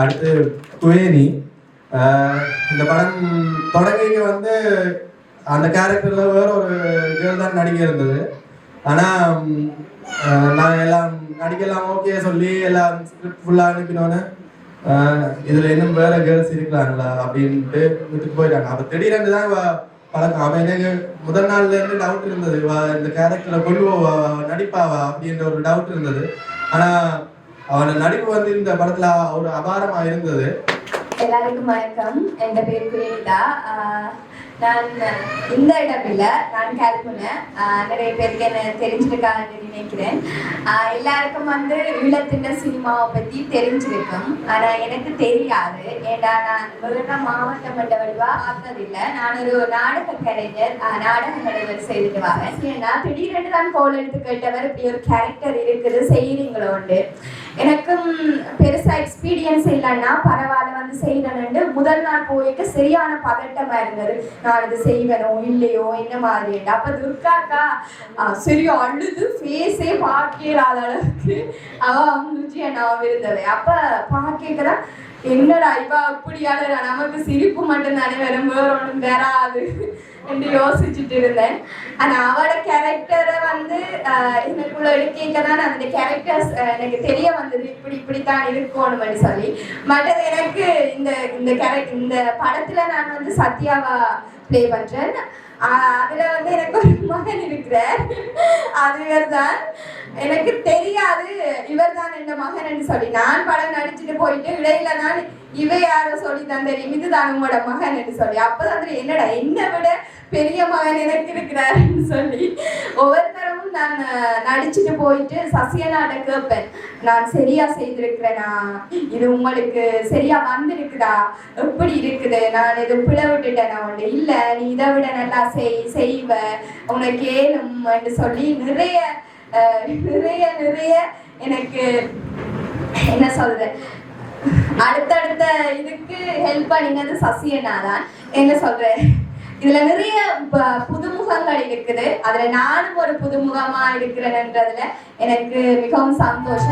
அடுத்து குவேரி இந்த படம் தொடங்கிங்க வந்து அந்த கேரக்டரில் வேற ஒரு கேர்ள் தான் நடிக்க இருந்தது. ஆனால் நான் எல்லாம் நடிக்கலாம் ஓகே சொல்லி எல்லாம் ஸ்கிரிப்ட் ஃபுல்லாக அனுப்பினோன்னு இதில் இன்னும் வேற கேர்ள்ஸ் இருக்கிறாங்களா அப்படின்ட்டு விட்டுட்டு போயிட்டாங்க. அப்போ திடீரென்று தான் பழக்கம் அவன் எனக்கு முதல் நாள்ல இருந்து டவுட் இருந்தது இந்த கேரக்டர்ல கொண்டு போவா நடிப்பாவா அப்படின்ற ஒரு டவுட் இருந்தது. ஆனால் அவரோட நடிப்பு வந்து இந்த படத்துல ஒரு அபாரமா இருந்தது. எல்லாருக்கும் வணக்கம். என் பேர் குரேதா நான் இந்த இடம் இல்லை. நான் கல்பனை. நிறைய பேருக்கு என்ன தெரிஞ்சிருக்காங்கன்னு நினைக்கிறேன். எல்லாருக்கும் வந்து ஈழத்தின சினிமாவை பற்றி தெரிஞ்சிருக்கும். ஆனால் எனக்கு தெரியாது. ஏண்டா நான் வேற மாவட்டம் மட்ட வடிவா பார்த்ததில்லை நான் ஒரு நாடக கலைஞர் நாடக கலைஞர் செய்துட்டு வரேன். ஏன்னா திடீரென்று தான் கோல் எடுத்து கேட்டவர் இப்படி ஒரு கேரக்டர் இருக்குது செய்கிறீங்களோண்டு எனக்கும் பெருசாக எக்ஸ்பீரியன்ஸ் இல்லைன்னா பரவாயில்ல. வந்து முதல் நாள் போயிட்டு சரியான பதட்டமா இருந்தது. நான் இது செய்வனோ இல்லையோ என்ன மாதிரி அப்ப துர்காக்கா அக்கா சரி அழுது ஃபேஸே பார்க்கலாத அளவுக்கு அவ அம்முச்சி நான் இருந்தது. அப்ப பார்க்கலாம் என்னடா இவ அப்படியால நமக்கு சிரிப்பு மட்டும் தானே வரும் வேற ஒன்றும் வராது என்று யோசிச்சுட்டு இருந்தேன். ஆனா அவட கேரக்டரை வந்து ஆஹ், எனக்குள்ள எடுக்க தான் அந்த கேரக்டர்ஸ் எனக்கு தெரிய வந்தது. இப்படி இப்படித்தான் இருக்கணும்னு சொல்லி. மற்றது எனக்கு இந்த இந்த கேரக்டர் இந்த படத்துல நான் வந்து சத்யாவா பிளே பண்றேன். அதுல வந்து எனக்கு ஒரு மகன் இருக்கிறார். அது இவர்தான். எனக்கு தெரியாது இவர்தான் என் மகன் என்று சொல்லி. நான் படம் நடிச்சுட்டு போயிட்டு இடையில தான் இவ யாரோ சொல்லி தந்தேன். இதுதான் உங்களோட மகன் என்று சொல்லி. அப்பதான் என்னடா என்னை விட பெரிய மகன் எனக்கு இருக்கிறாருன்னு சொல்லி. ஒவ்வொரு நான் நடிச்சுட்டு போயிட்டு சசியனாட்ட கேட்பேன். நான் சரியா செய்திருக்கிறேனா? இது உங்களுக்கு சரியா வந்திருக்குதா? எப்படி இருக்குது? நான் இது பிழை விட்டுட்டேனா? உண்டு இல்ல நீ இதை விட நல்லா செய் செய்வ. உனக்கு கேளும் என்று சொல்லி நிறைய நிறைய நிறைய எனக்கு என்ன சொல்றது? அடுத்தடுத்த இதுக்கு ஹெல்ப் பண்ணினது சசியனா தான். என்ன சொல்றேன் இதுல நிறைய புதுமுகங்கள் இருக்குது. அதுல நானும் ஒரு புதுமுகமா இருக்கிறேன்றதுல எனக்கு மிகவும் சந்தோஷம்.